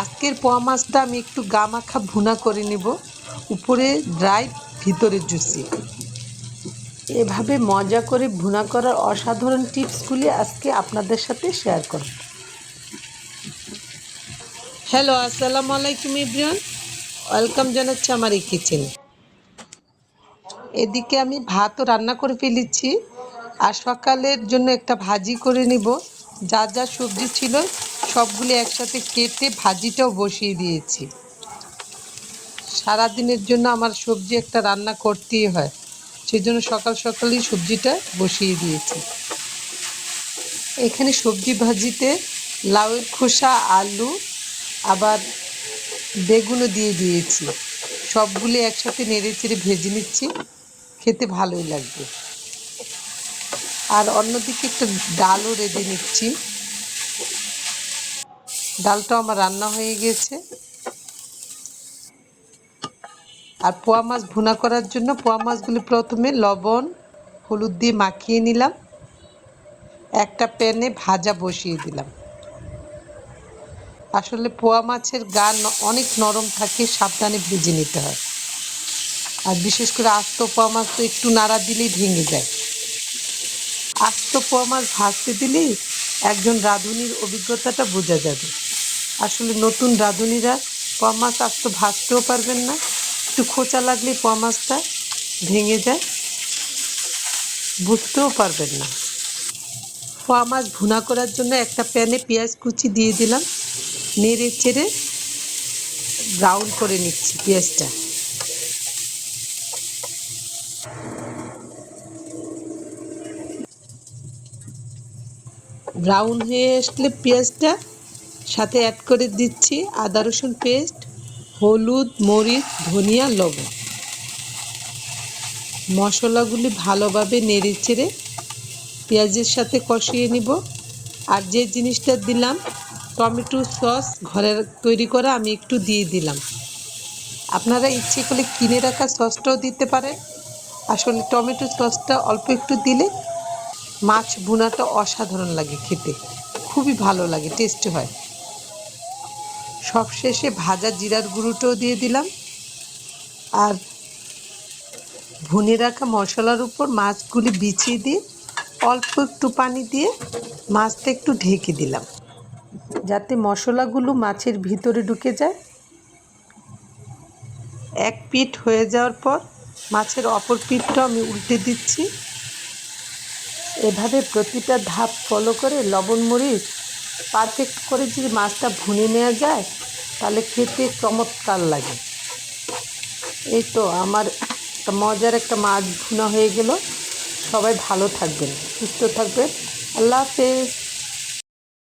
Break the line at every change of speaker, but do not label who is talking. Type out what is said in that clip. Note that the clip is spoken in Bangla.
আজকের পোয়া মাছটা আমি একটু গা মাখা ভুনা করে নেব। উপরে ড্রাই ভিতরে জুসি। এভাবে মজা করে ভুনা করার অসাধারণ টিপসগুলি আজকে আপনাদের সাথে শেয়ার করব। হ্যালো, আসসালামু আলাইকুম ইব্রিয়ান ওয়েলকাম জানাচ্ছি আমার এই কিচেনে। এদিকে আমি ভাতও রান্না করে ফেলেছি। আর সকালের জন্য একটা ভাজি করে নিব। যা যা সবজি ছিল সবগুলি একসাথে কেটে ভাজিটাও বসিয়ে দিয়েছি। সারাদিনের জন্য আমার সবজি একটা রান্না করতেই হয়। সেই জন্য সকাল সকালেই সবজিটা বসিয়ে দিয়েছি। এখানে সবজি ভাজিতে লাউয়ের খোসা, আলু, আবার বেগুনও দিয়ে দিয়েছি। সবগুলি একসাথে নেড়ে চেড়ে ভেজে নিচ্ছি। খেতে ভালোই লাগবে। আর অন্যদিকে একটা ডালও রেঁধে নিচ্ছি। ডালটাও আমার রান্না হয়ে গেছে। আর পোয়া মাছ ভুনা করার জন্য পোয়া মাছগুলি প্রথমে লবণ, হলুদ দিয়ে মাখিয়ে নিলাম। একটা প্যানে ভাজা বসিয়ে দিলাম। আসলে পোয়া মাছের গা অনেক নরম থাকে, সাবধানে ভেজে নিতে হয়। আর বিশেষ করে আস্ত পোয়া মাছ তো একটু নাড়া দিলেই ভেঙে যায়। আস্ত পোয়া মাছ ভাজতে দিলেই একজন রাঁধুনির অভিজ্ঞতাটা বোঝা যাবে। আসলে নতুন রাঁধুনিরা পোয়া মাছ আস্ত ভাজতেও পারবেন না। একটু খোঁচা লাগলে পোয়া মাছটা ভেঙে যায়, বুঝতেও পারবেন না। পোয়া মাছ ভুনা করার জন্য একটা প্যানে পেঁয়াজ কুচি দিয়ে দিলাম, নেড়ে চেড়ে ব্রাউন করে নিচ্ছি পেঁয়াজটা। ব্রাউন হয়ে আসলে পেঁয়াজটা সাথে অ্যাড করে দিচ্ছি আদা, রসুন পেস্ট হলুদ, মরিচ, ধনিয়া, লবণ। মশলাগুলি ভালোভাবে নেড়ে চেড়ে পেঁয়াজের সাথে কষিয়ে নিব। আর যে জিনিসটা দিলাম, টমেটো সস ঘরের তৈরি করা আমি একটু দিয়ে দিলাম। আপনারা ইচ্ছে করলে কিনে রাখা সসটাও দিতে পারেন। আসলে টমেটো সসটা অল্প একটু দিলে মাছ ভুনাটা অসাধারণ লাগে খেতে। খুবই ভালো লাগে, টেস্টি হয়। সবশেষে ভাজা জিরার গুঁড়োটাও দিয়ে দিলাম। আর ভুনে রাখা মশলার উপর মাছগুলি বিছিয়ে দিয়ে অল্প একটু পানি দিয়ে মাছটা একটু ঢেকে দিলাম। যাতে মশলাগুলো মাছের ভিতরে ঢুকে যায়। এক পিঠ হয়ে যাওয়ার পর মাছের অপর পিঠটা আমি উল্টে দিচ্ছি। এভাবে প্রতিটা ধাপ ফলো করে লবণ, মরিচ পারফেক্ট করে যদি মাছটা ভুনে নেওয়া যায়, তাহলে খেতে চমৎকার লাগে। এই তো আমার একটা মজার একটা মাছ ভুনা হয়ে গেল। সবাই ভালো থাকবেন, সুস্থ থাকবেন। আল্লাহ হাফেজ।